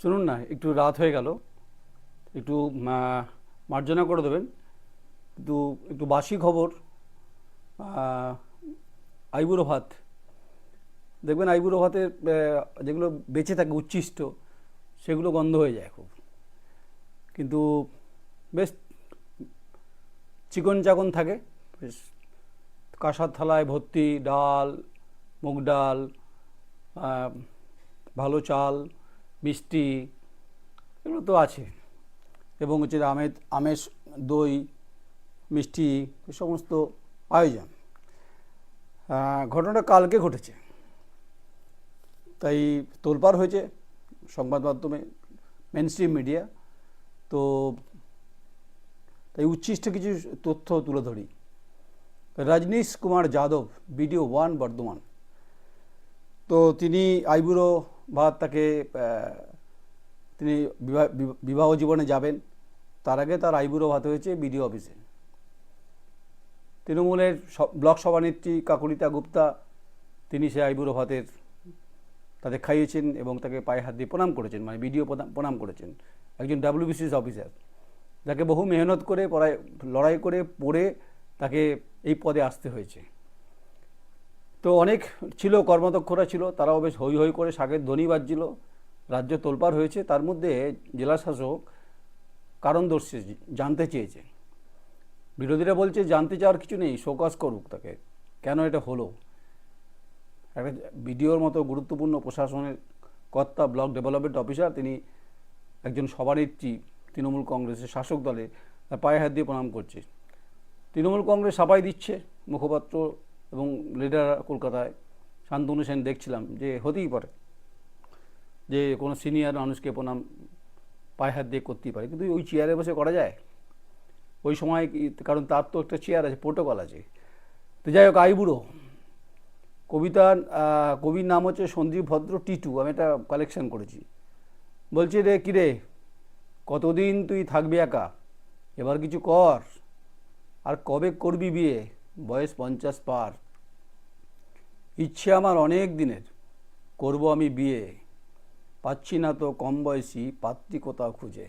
শুনুন না, একটু রাত হয়ে গেল। একটু মার্জনা করে দেবেন। কিন্তু একটু বাসি খবর আইবুড়ো ভাত। দেখবেন আইবুড়ো ভাতের যেগুলো বেঁচে থাকে, উচ্ছিষ্ট, সেগুলো গন্ধ হয়ে যায় খুব। কিন্তু বেশ চিকন চাকন থাকে। বেশ কাঁসার থালায় ভর্তি, ডাল, মুগ ডাল ভালো চাল মিষ্টি, এগুলো তো আছে। এবং হচ্ছে আমের আমের দই, মিষ্টি, এ সমস্ত আয়োজন ঘটনাটা কালকে ঘটেছে। তাই তোলপাড় হয়েছে সংবাদ মাধ্যমে মেন স্ট্রিম মিডিয়া তো তাই উচ্ছিষ্ট কিছু তথ্য তুলে ধরি। Rajnish Kumar Yadav, BDO one Bardhaman. তো তিনি আইবুড়ো ভাত তাকে তিনি বিবাহ- জীবনে যাবেন, তার আগে তার আইবুড়ো ভাত হয়েছে বিডিও অফিসে। তৃণমূলের ব্লক সভানেত্রী কাকুলিতা গুপ্তা, তিনি সে আইবুড়ো ভাতের তাদের খাইয়েছেন এবং তাকে পায়ে হাত দিয়ে প্রণাম করেছেন মানে বিডিও প্রণাম করেছেন, একজন ডাব্লিউবিসিএস অফিসার। যাকে বহু মেহনত করে, পড়ায়, লড়াই করে পড়ে তাকে এই পদে আসতে হয়েছে। তো অনেক ছিল কর্মদক্ষরা ছিল, তারাও বেশ হই হই করে শাকের ধ্বনি বাজছিল। রাজ্য তোলপাড় হয়েছে, তার মধ্যে জেলা শাসক কারণ দর্শে জানতে চেয়েছে। বিরোধীরা বলছে, জানতে চাওয়ার কিছু নেই, শোকাস করুক তাকে। কেন এটা হলো? একটা বিডিওর মতো গুরুত্বপূর্ণ প্রশাসনের কর্তা, ব্লক ডেভেলপমেন্ট অফিসার, তিনি একজন সভানেত্রী তৃণমূল কংগ্রেসের শাসক দলে পায়ে হাত দিয়ে প্রণাম করছে। তৃণমূল কংগ্রেস সাফাই দিচ্ছে, মুখপাত্র এবং লিডার কলকাতায় শান্তনু সেন দেখছিলাম যে হতেই পারে, যে কোনো সিনিয়র মানুষকে প্রণাম পায়ে হাত দিয়ে করতেই পারে। কিন্তু ওই চেয়ারে বসে করা যায়? ওই সময় কারণ তার তো একটা চেয়ার আছে প্রোটোকল আছে। তো যাই হোক আইবুড়ো কবিতার কবির নাম হচ্ছে সন্দীপ ভদ্র টিটু, আমি এটা কালেকশন করেছি। বলছি, রে কিরে কতদিন তুই থাকবি একা? এবার কিছু কর। আর কবে করবি বিয়ে? বয়স পঞ্চাশ পার। ইচ্ছে আমার অনেক দিনের। করব আমি বিয়ে। পাচ্ছি না তো কম বয়সী পাত্রী কোথাও খুঁজে।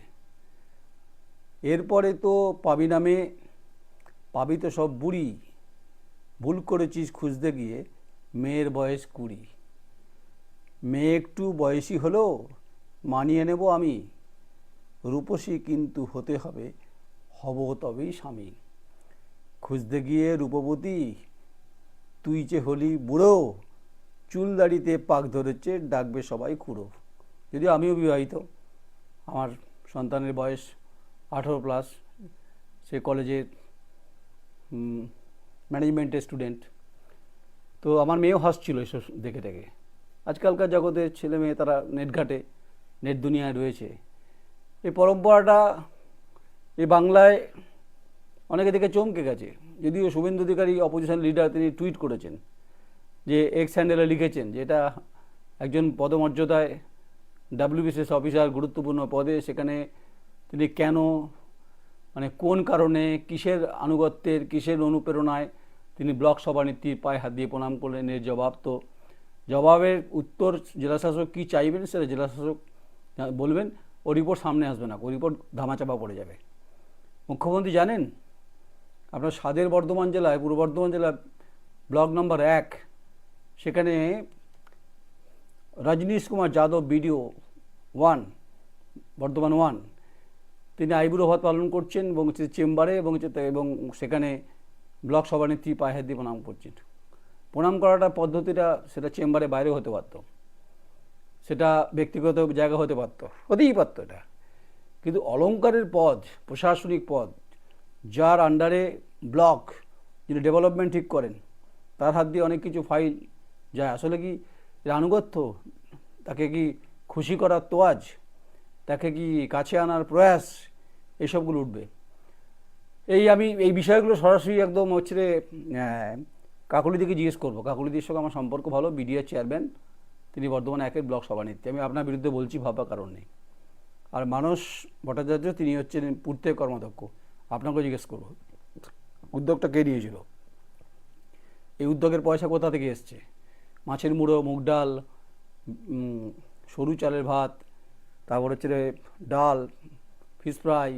এরপরে তো পাবি নামে পাবি তো সব বুড়ি। ভুল করেছিস খুঁজতে গিয়ে মেয়ের বয়স কুড়ি। মেয়ে একটু বয়সী হলেও মানিয়ে নেব আমি। রূপসী কিন্তু হতে হবে, হব তবেই স্বামী। খুঁজতে গিয়ে রূপবতী, তুই যে হলি বুড়ো, চুল দাড়িতে পাক ধরেছে, ডাকবে সবাই খুঁড়ো। যদিও আমিও বিবাহিত, আমার সন্তানের বয়স আঠেরো প্লাস সে কলেজের ম্যানেজমেন্টের স্টুডেন্ট তো আমার মেয়েও হাসছিল এসব দেখে দেখে। আজকালকার জগতের ছেলে মেয়ে তারা নেট ঘাটে, নেট দুনিয়ায় রয়েছে। এই পরম্পরাটা এই বাংলায় অনেকে দেখে চমকে গেছে। যদিও শুভেন্দু অধিকারী অপোজিশন লিডার তিনি টুইট করেছেন, যে এক্স হ্যান্ডেলে লিখেছেন যে এটা একজন পদমর্যাদায় ডাব্লিউবিসিএস অফিসার গুরুত্বপূর্ণ পদে, সেখানে তিনি কেন মানে কোন কারণে, কিসের আনুগত্যের, কিসের অনুপ্রেরণায় তিনি ব্লক সভানেত্রীর পায়ে হাত দিয়ে প্রণাম করলেন, এর জবাব তো, জবাবের উত্তর জেলাশাসক কী চাইবেন সেটা জেলাশাসক বলবেন, ও রিপোর্ট সামনে আসবে না, ও রিপোর্ট ধামাচাপা পড়ে যাবে। মুখ্যমন্ত্রী জানেন আপনার স্বাদের বর্ধমান জেলায়, পূর্ব বর্ধমান জেলার ব্লক নম্বর এক, সেখানে Rajnish Kumar Yadav BDO one, Bardhaman one, তিনি আইবুড়ো ভাত পালন করছেন এবং চেম্বারে এবং এবং সেখানে ব্লক সভানেত্রী পায়ে হাত দিয়ে প্রণাম করছেন। প্রণাম করাটা পদ্ধতিটা সেটা চেম্বারে বাইরেও হতে পারতো। সেটা ব্যক্তিগত জায়গা হতে পারতো। হতেই পারতো এটা। কিন্তু অলংকারের পদ, প্রশাসনিক পদ যার আন্ডারে ব্লক যিনি ডেভেলপমেন্ট ঠিক করেন তার হাত দিয়ে অনেক কিছু ফাইল যায়। আসলে কি আনুগত্য তাকে কি খুশি করার তোয়াজ? তাকে কি কাছে আনার প্রয়াস? এইসবগুলো উঠবে। এই আমি এই বিষয়গুলো সরাসরি একদম হচ্ছে আহ, জিজ্ঞেস করব। কাকলিদির সঙ্গে আমার সম্পর্ক ভালো বিডিএ চেয়ারম্যান তিনি বর্ধমান একের ব্লক সভানেত্রী আমি আপনার বিরুদ্ধে বলছি ভাবার কারণ নেই। আর মানস ভট্টাচার্য তিনি হচ্ছেন পূর্তে কর্মদক্ষ আপনাকেও জিজ্ঞেস করব। উদ্যোগটা কে নিয়েছিল? এই উদ্যোগের পয়সা কোথা থেকে এসছে? মাছের মুড়ো মুগ ডাল সরু চালের ভাত তারপর হচ্ছে ডাল ফিশ ফ্রাই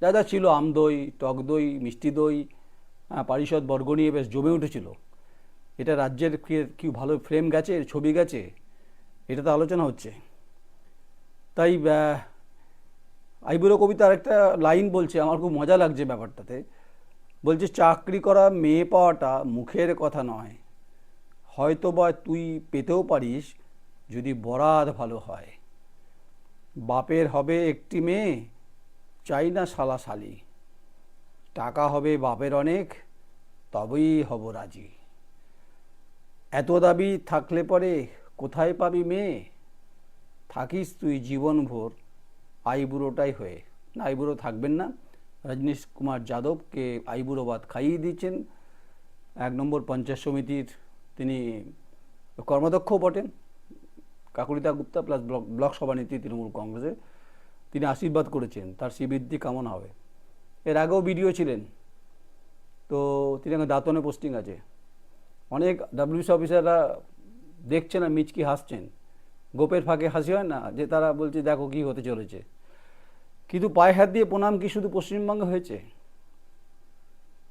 যা যা ছিল আম দই টক দই মিষ্টি দই পারিষদ বর্গ নিয়ে বেশ জমে উঠেছিল। এটা রাজ্যের কি কি ভালো ফ্রেম গেছে? ছবি গেছে? এটা তো আলোচনা হচ্ছে। তাই আইবুড়ো কবিতার একটা লাইন বলছে, আমার খুব মজা লাগছে ব্যাপারটাতে। বলছে, চাকরি করা মেয়ে পাওয়াটা মুখের কথা নয়। হয়তো বা তুই পেতেও পারিস যদি বরাত ভালো হয়। বাপের হবে একটি মেয়ে, চাই না শালা শালি। টাকা হবে বাপের অনেক, তবেই হব রাজি। এত দাবি থাকলে পরে কোথায় পাবি মেয়ে? থাকিস তুই জীবনভর আইবুড়োটাই হয়ে। না, আইবুড়ো থাকবেন না। রজনীশ কুমার যাদবকে আইবুড়ো ভাত খাইয়ে দিচ্ছেন এক নম্বর পঞ্চায়েত সমিতির তিনি কর্মদক্ষও বটেন। কাকুরিতা গুপ্তা প্লাস ব্লক ব্লক সভানেত্রী তৃণমূল কংগ্রেসের। তিনি আশীর্বাদ করেছেন, তার শ্রীবৃদ্ধি কামনা হবে। এর আগেও বিডিও ছিলেন। তো তিনি এখন দাঁতনে পোস্টিং আছে। অনেক ডাব্লিউসি অফিসাররা দেখছেন আর মিচকি হাসছেন। গোপের ফাঁকে হাসি হয় না, যে তারা বলছে, দেখো কি হতে চলেছে। কিন্তু পায়ে হাত দিয়ে প্রণাম কি শুধু পশ্চিমবঙ্গে হয়েছে?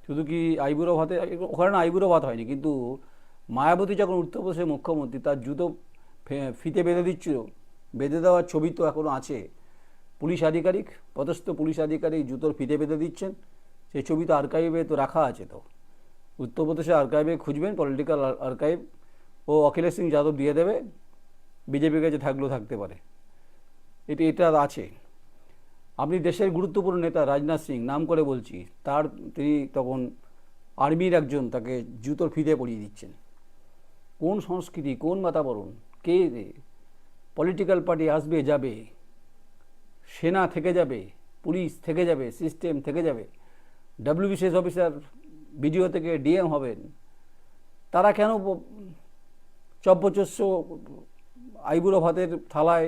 শুধু কি আইবুড়ো ভাতে, ওখানে আইবুড়ো ভাত হয়নি, কিন্তু মায়াবতী যখন উত্তরপ্রদেশের মুখ্যমন্ত্রী, তার জুতো ফিতে বেঁধে দিচ্ছিল, বেঁধে দেওয়ার ছবি তো এখনও আছে। পুলিশ আধিকারিক, পদস্থ পুলিশ আধিকারিক জুতোর ফিতে বেঁধে দিচ্ছেন সেই ছবি তো আর্কাইভে তো রাখা আছে তো। উত্তরপ্রদেশের আর্কাইভে খুঁজবেন, পলিটিক্যাল আর্কাইভ, ও অখিলেশ সিং যাদব দিয়ে দেবে। বিজেপির কাছে থাকলেও থাকতে পারে। এটি, এটা আছে। আপনি দেশের গুরুত্বপূর্ণ নেতা রাজনাথ সিং, নাম করে বলছি, তার তিনি তখন আর্মির একজন, তাকে জুতোর ফিতে পরিয়ে দিচ্ছেন। কোন সংস্কৃতি, কোন বাতাবরণ, কে পলিটিক্যাল পার্টি আসবে, যাবে। সেনা থেকে যাবে, পুলিশ থেকে যাবে, সিস্টেম থেকে যাবে। ডাব্লিউবিসিএস অফিসার, বিডিও থেকে ডিএম হবেন। তারা কেন চব্যচস্য আইবুড়ো ভাতের থালায়,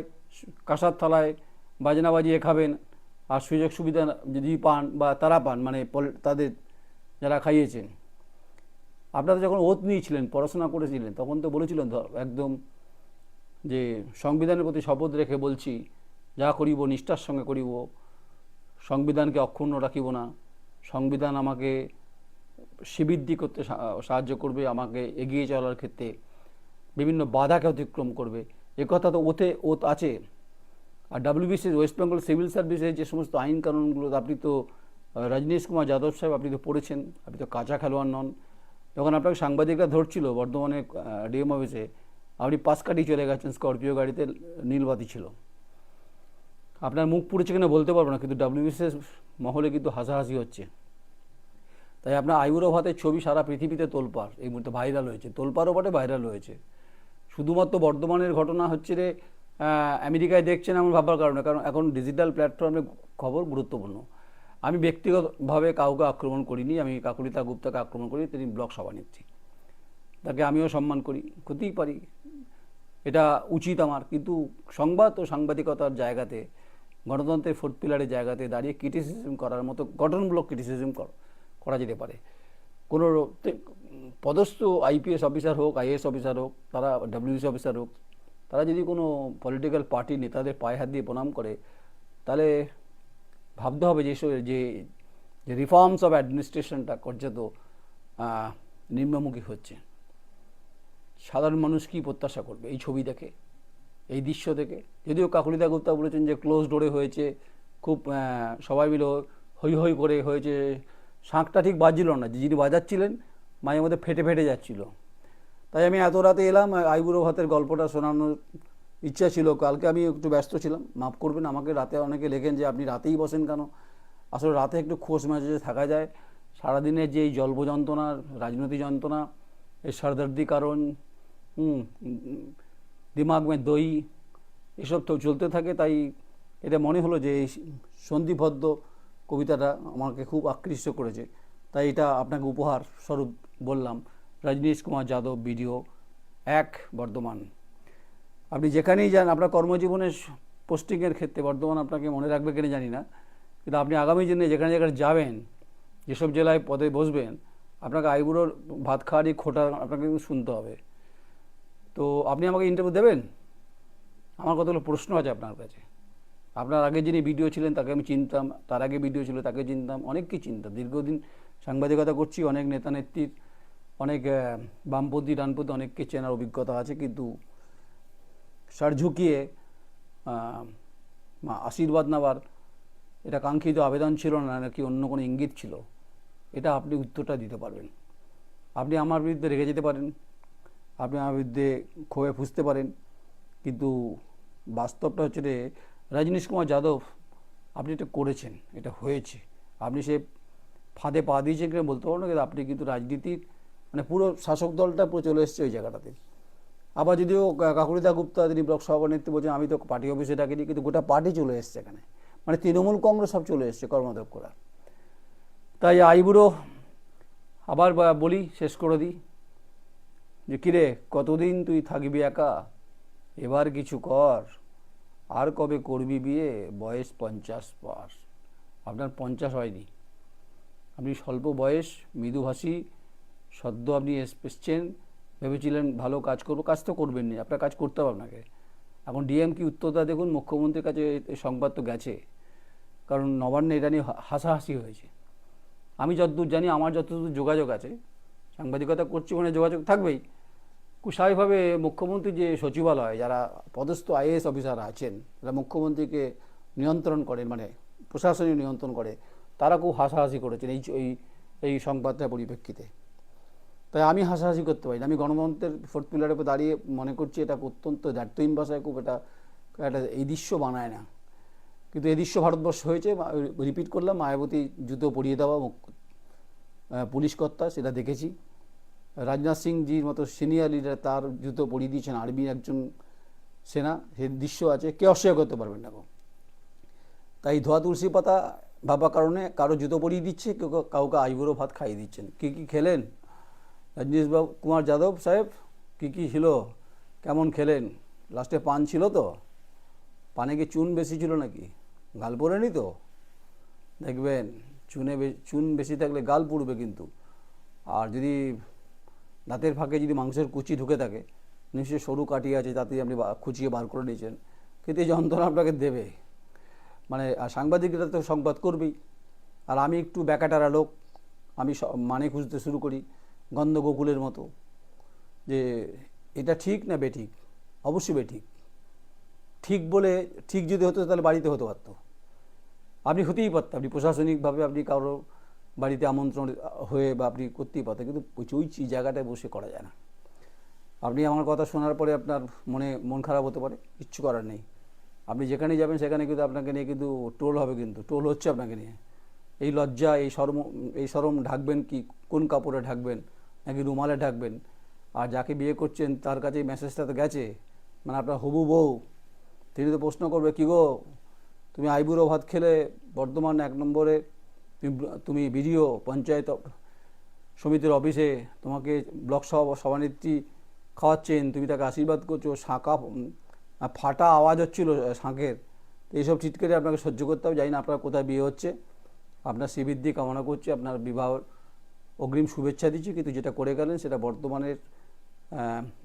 কাঁসার থালায় বাজনা বাজিয়ে খাবেন আর সুযোগ সুবিধা যদি পান বা তারা পান মানে তাদের যারা খাইয়েছেন। আপনারা যখন ওত নিয়েছিলেন, পড়াশোনা করেছিলেন, তখন তো বলেছিলেন একদম যে সংবিধানের প্রতি শপথ রেখে বলছি, যা করিব নিষ্ঠার সঙ্গে করিব, সংবিধানকে অক্ষুণ্ণ রাখিব না, সংবিধান আমাকে শ্রীবৃদ্ধি করতে সাহায্য করবে, আমাকে এগিয়ে চলার ক্ষেত্রে বিভিন্ন বাধাকে অতিক্রম করবে। এ কথা তো ওতে, ওত আছে। আর ডাব্লিউবিসি ওয়েস্ট বেঙ্গল সিভিল সার্ভিসের যে সমস্ত আইন কানুনগুলো, আপনি তো রজনীশ কুমার যাদব সাহেব আপনি তো পড়েছেন, আপনি তো কাঁচা খেলোয়াড় নন। যখন আপনাকে সাংবাদিকরা ধরছিল বর্ধমানে ডিএম অফিসে আপনি পাশ কাটিয়ে চলে গেছেন স্করপিও গাড়িতে নীলবাতি ছিল। আপনার মুখ পুড়েছে কিনা বলতে পারব না, কিন্তু ডাব্লিউবিসিএস মহলে কিন্তু হাসাহাসি হচ্ছে। তাই আপনার আইবুড়ো ভাতের ছবি সারা পৃথিবীতে তোলপাড়। এই মুহূর্তে ভাইরাল হয়েছে। তোলপাড়ও বটে ভাইরাল হয়েছে। শুধুমাত্র বর্ধমানের ঘটনা হচ্ছে রে আমেরিকায় দেখছেন এমন ভাববার কারণে কারণ এখন ডিজিটাল প্ল্যাটফর্মে খবর গুরুত্বপূর্ণ। আমি ব্যক্তিগতভাবে কাউকে আক্রমণ করিনি, আমি কাকুলিতা গুপ্তাকে আক্রমণ করি, তিনি ব্লক সভানেত্রী। তাকে আমিও সম্মান করি করতেই পারি। এটা উচিত আমার, কিন্তু সংবাদ ও সাংবাদিকতার জায়গাতে, গণতন্ত্রের ফোর্থ পিলারের জায়গাতে দাঁড়িয়ে ক্রিটিসিজম করার মতো গঠনমূলক ক্রিটিসিজম করা যেতে পারে। কোনো পদস্থ আইপিএস অফিসার হোক আইএস অফিসার হোক, তারা ডাব্লিউসি অফিসার হোক, তারা যদি কোনো পলিটিক্যাল পার্টি নেতাদের পায়ে হাত দিয়ে প্রণাম করে, তাহলে ভাবতে হবে যে যে যে রিফর্মস অফ অ্যাডমিনিস্ট্রেশনটা কার্যত নিম্নমুখী হচ্ছে। সাধারণ মানুষ কী প্রত্যাশা করবে এই ছবি দেখে, এই দৃশ্য দেখে? যদিও কাকুলিদা গুপ্তা বলেছেন যে ক্লোজ ডোরে হয়েছে, খুব সবাই মিলে হই হই করে হয়েছে, শাঁখটা ঠিক বাজছিল না, যিনি বাজাচ্ছিলেন মাঝে মধ্যে ফেটে ফেটে যাচ্ছিল। তাই আমি এত রাতে এলাম, আইবুড়ো ভাতের গল্পটা শোনানোর ইচ্ছা ছিল। কালকে আমি একটু ব্যস্ত ছিলাম, মাফ করবেন, আমাকে রাতে অনেকে লেখেন যে, আপনি রাতেই বসেন কেন? আসলে রাতে একটু খোঁজ মেজাজে থাকা যায়। সারাদিনের যে এই জল্প যন্ত্রণা, রাজনৈতিক যন্ত্রণা এই সরদর্দি কারণ দিমাগ মে দই, এসব তো চলতে থাকে। তাই এটা মনে হলো যে, এই সন্ধিবদ্ধ কবিতাটা আমাকে খুব আকৃষ্ট করেছে। তাই এটা আপনাকে উপহার স্বরূপ বললাম। রজনীশ কুমার যাদব ভিডিও এক, বর্ধমান। আপনি যেখানেই যান, আপনার কর্মজীবনের পোস্টিংয়ের ক্ষেত্রে বর্ধমান আপনাকে মনে রাখবে কিনা জানি না। কিন্তু আপনি আগামী দিনে যেখানে যেখানে যাবেন, যেসব জেলায় পদে বসবেন, আপনাকে আইবুড়োর ভাত খাওয়ারই খোটা আপনাকে কিন্তু শুনতে হবে। তো আপনি আমাকে ইন্টারভিউ দেবেন? আমার কতগুলো প্রশ্ন আছে আপনার কাছে। আপনার আগে যিনি ভিডিও ছিলেন, তাকে আমি চিনতাম, তার আগে ভিডিও ছিল, তাকে চিনতাম, অনেককে চিনতাম। দীর্ঘদিন সাংবাদিকতা করছি, অনেক নেতা নেত্রীর অনেক বামপন্থী, ডানপন্থী অনেককে চেনার অভিজ্ঞতা আছে, কিন্তু সার ঝুঁকিয়ে আশীর্বাদ নেওয়ার এটা কাঙ্ক্ষিত আবেদন ছিল না, নাকি অন্য কোনো ইঙ্গিত ছিল? এটা আপনি উত্তরটা দিতে পারবেন। আপনি আমার বিরুদ্ধে রেগে যেতে পারেন, আপনি আমার বিরুদ্ধে ক্ষোভে ফুসতে পারেন, কিন্তু বাস্তবটা হচ্ছে যে, রজনীশ কুমার যাদব, আপনি এটা করেছেন, এটা হয়েছে। আপনি সে ফাঁদে পা দিয়েছেন কিনা বলতে পারব না, কিন্তু আপনি কিন্তু রাজনীতির মানে পুরো শাসক দলটা পুরো চলে এসছে ওই জায়গাটাতে। আবার যদিও কাকুরিদা গুপ্তা তিনি ব্লক সভাপতি বলছেন, আমি তো পার্টি অফিসে ডাকিনি, কিন্তু গোটা পার্টি চলে এসছে এখানে। মানে তৃণমূল কংগ্রেস সব চলে এসছে কর্মাধ্যক্ষরা তাই আইবুড়ো আবার বলি, শেষ করে দিই। যে, কিরে, কতদিন তুই থাকবি একা? এবার কিছু কর। আর কবে করবি বিয়ে? বয়স পঞ্চাশ পার আপনার পঞ্চাশ হয়নি। আপনি স্বল্প বয়স, মৃদুভাষী, সদ্য আপনি এস- এসছেন, ভেবেছিলেন ভালো কাজ করব, কাজ তো করবেন না আপনার কাজ করতে হবে আপনাকে। এখন ডিএম কি উত্তরটা দেখুন, মুখ্যমন্ত্রীর কাছে সংবাদ তো গেছে। কারণ নবান্নে এটা নিয়ে হাসাহাসি হয়েছে। আমি যতদূর জানি, আমার যতদূর যোগাযোগ আছে, সাংবাদিকতা করছি ওখানে যোগাযোগ থাকবেই। স্বাভাবিকভাবে মুখ্যমন্ত্রী যে সচিবালয়, যারা পদস্থ আইএএস অফিসার আছেন, যারা মুখ্যমন্ত্রীকে নিয়ন্ত্রণ করেন মানে প্রশাসনিক নিয়ন্ত্রণ করে তারা খুব হাসাহাসি করেছেন এই এই এই সংবাদটার পরিপ্রেক্ষিতে তাই আমি হাসাহাসি করতে পারি। আমি গণতন্ত্রের ফোর্থ পিলারের উপর দাঁড়িয়ে মনে করছি এটা অত্যন্ত দায়িত্বহীন ভাষায় খুব এটা, একটা এই দৃশ্য বানায় না কিন্তু এই দৃশ্য ভারতবর্ষ হয়েছে রিপিট করলাম, মায়াবতী জুতো পরিয়ে দেওয়া পুলিশ কর্তা, সেটা দেখেছি রাজনাথ সিংজির মতো সিনিয়র লিডার তার জুতো পরিয়ে দিয়েছেন আর্মির একজন সেনা সেই দৃশ্য আছে কে অস্বীকার করতে পারবেন না। তাই ধোয়া তুলসী পাতা ভাবা কারণে কারও জুতো পরিয়ে দিচ্ছে, কেউ কেউ- কাউকে আইবুড়ো ভাত খাইয়ে দিচ্ছেন। কী কী খেলেন? রজনীশ বাবু কুমার যাদব সাহেব, কী কী ছিল? কেমন খেলেন? লাস্টে পান ছিল তো? পানে কি চুন বেশি ছিল নাকি? গাল পড়েনি তো? দেখবেন, চুনে চুন বেশি থাকলে গাল পুড়বে কিন্তু। আর যদি দাঁতের ফাঁকে যদি মাংসের কুচি ঢুকে থাকে, নিশ্চয়ই সরু কাটি আছে তাতে আপনি খুঁচিয়ে বার করে নিয়েছেন। কিন্তু এই যন্ত্রণা আপনাকে দেবে। মানে সাংবাদিকরা তো সংবাদ করবেই। আর আমি একটু ব্যাকাটারা লোক, আমি মানে খুঁজতে শুরু করি গন্ধগোকুলের মতো যে, এটা ঠিক না বেঠিক? অবশ্যই বেঠিক। ঠিক বলে, ঠিক যদি হতো তাহলে বাড়িতে হতে পারতো। আপনি হতেই পারতেন আপনি প্রশাসনিকভাবে আপনি কারও বাড়িতে আমন্ত্রণ হয়ে বা আপনি করতেই পারতেন, কিন্তু ওই জায়গাটায় বসে করা যায় না। আপনি আমার কথা শোনার পরে আপনার মনে, মন খারাপ হতে পারে? কিচ্ছু করার নেই। আপনি যেখানে যাবেন সেখানে কিন্তু আপনাকে নিয়ে কিন্তু টোল হবে কিন্তু, টোল হচ্ছে আপনাকে নিয়ে। এই লজ্জা, এই শরম এই শরম ঢাকবেন কি, কোন কাপড়ে ঢাকবেন? নাকি রুমালে ঢাকবেন? আর যাকে বিয়ে করছেন, তার কাছে এই মেসেজটা তো গেছে। মানে আপনার হবু বউ। তিনি তো প্রশ্ন করবে, কি গো? তুমি আইবুড়ো ভাত খেলে বর্ধমান এক নম্বরে তুমি তুমি বিডিও, পঞ্চায়েত সমিতির অফিসে তোমাকে ব্লক সভা, সভানেত্রী খাওয়াচ্ছেন, তুমি তাকে আশীর্বাদ করছ শাঁকা ফাটা আওয়াজ হচ্ছিল শাঁখের। এইসব চিৎকারে আপনাকে সহ্য করতে হবে, জানি না আপনার কোথায় বিয়ে হচ্ছে। আপনার শ্রীবৃদ্ধি কামনা করছি, আপনার বিবাহ অগ্রিম শুভেচ্ছা দিচ্ছি, কিন্তু যেটা করে গেলেন সেটা বর্তমানের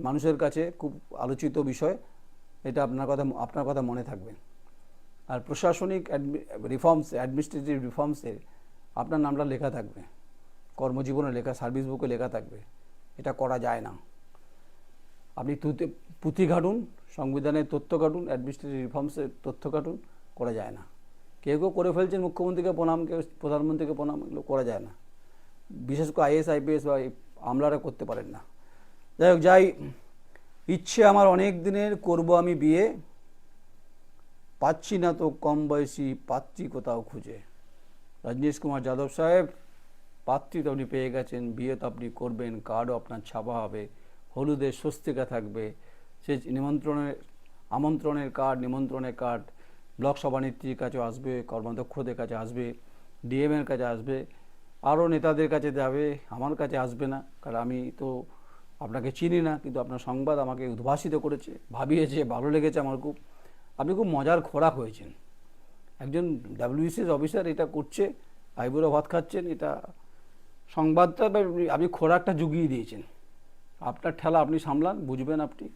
মানুষের কাছে খুব আলোচিত বিষয়। এটা আপনার কথা আপনার কথা মনে থাকবে। আর প্রশাসনিক রিফর্মস, অ্যাডমিনিস্ট্রেটিভ রিফর্মসে আপনার নামটা লেখা থাকবে। কর্মজীবনে লেখা, সার্ভিস বুকে লেখা থাকবে। এটা করা যায় না। আপনি পুঁথি ঘাটুন সংবিধানের তথ্য কাটুন অ্যাডমিনিস্ট্রেটিভ রিফর্মসের তথ্য কাটুন, করা যায় না। কেউ কেউ করে ফেলছেন, মুখ্যমন্ত্রীকে প্রণাম, কেউ প্রধানমন্ত্রীকে প্রণাম, এগুলো করা যায় না। বিশেষ করে আইএস, আইপিএস বা আমলারা করতে পারেন না। যাই হোক, যাই ইচ্ছে আমার অনেক দিনের করব আমি বিয়ে। পাচ্ছি না তো কম বয়সী পাত্রী কোথাও খুঁজে। রজনীশ কুমার যাদব সাহেব, পাত্রী তো আপনি পেয়ে গেছেন, বিয়ে তো আপনি করবেন কার্ডও আপনার ছাপা হবে। হলুদের স্বস্তিকা থাকবে। সে নিমন্ত্রণের আমন্ত্রণের কার্ড, নিমন্ত্রণের কার্ড, ব্লক সভানেত্রীর কাছে আসবে, কর্মাধ্যক্ষদের কাছে আসবে ডিএমের কাছে আসবে, আরও নেতাদের কাছে যাবে, আমার কাছে আসবে না, কারণ আমি তো আপনাকে চিনি না, কিন্তু আপনার সংবাদ আমাকে উদ্ভাসিত করেছে, ভাবিয়েছে, ভালো লেগেছে আমার খুব। আপনি খুব মজার খোরাক হয়েছেন। একজন ডাব্লিউবিসিএস অফিসার এটা করছে আইবুড়ো ভাত খাচ্ছেন, এটা সংবাদটা আপনি খোরাকটা জুগিয়ে দিয়েছেন। আপনার ঠেলা আপনি সামলান, বুঝবেন আপনি।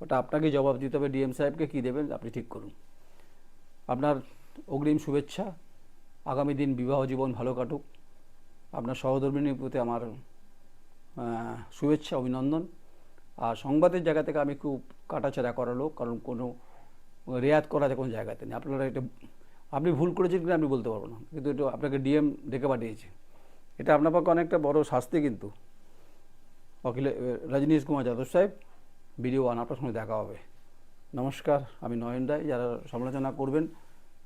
ওটা আপনাকে জবাব দিতে হবে, ডিএম সাহেবকে কী দেবেন, আপনি ঠিক করুন। আপনার অগ্রিম শুভেচ্ছা, আগামী দিন বিবাহ জীবন ভালো কাটুক। আপনার সহধর্মিনীর প্রতি আমার শুভেচ্ছা, অভিনন্দন। আর সংবাদের জায়গা থেকে আমি খুব কাটাছেড়া করা লোক, কারণ কোনো রেয়াত করা কোনো জায়গাতে নেই। আপনারা এটা, আপনি ভুল করেছেন কিনা আমি বলতে পারব না। কিন্তু এটা আপনাকে ডিএম ডেকে পাঠিয়েছে। এটা আপনার পক্ষে অনেকটা বড় শাস্তি কিন্তু। অখিল রজনীশ কুমার যাদব সাহেব ভিডিও ওয়ান, আপনার সঙ্গে দেখা হবে। নমস্কার, আমি নয়ন রায়, যারা সমালোচনা করবেন,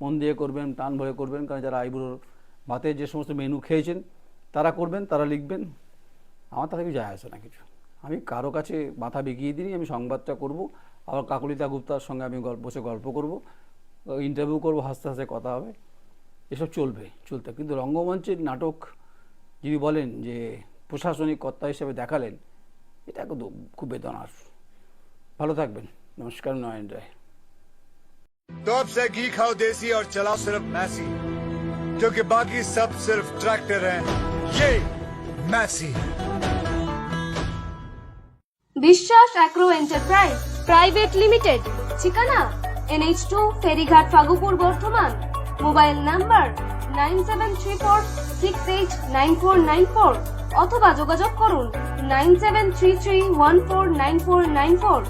মন দিয়ে করবেন, টান ভরে করবেন, কারণ যারা আইবুড়োর ভাতে যে সমস্ত মেনু খেয়েছেন, তারা করবেন, তারা লিখবেন। আমার তাতে কিছু যায় আসে না কিছু। আমি কারও কাছে মাথা বিকিয়ে দিই, আমি সংবাদটা করব, আবার কাকলিতা গুপ্তার সঙ্গে আমি গল্প, বসে গল্প করব ইন্টারভিউ করব, হাসতে হাসতে কথা হবে। এসব চলবে, চলতে। কিন্তু রঙ্গমঞ্চের নাটক যদি বলেন যে প্রশাসনিক কর্তা হিসেবে দেখালেন এটা কিন্তু খুব বেদনার ভালো থাকবেন নমস্কার নয়ন রায় तो अब से घी खाओ देसी और चलाओ सिर्फ मैसी क्योंकि बाकी सब सिर्फ ट्रैक्टर हैं ये Massey Biswas agro enterprise private limited ঠিকানা এনএইচ টু ফেরিঘাট Fagupur Bardhaman mobile number nine seven three four six eight nine four nine four অথবা যোগাযোগ করুন nine seven three three one four nine four nine four.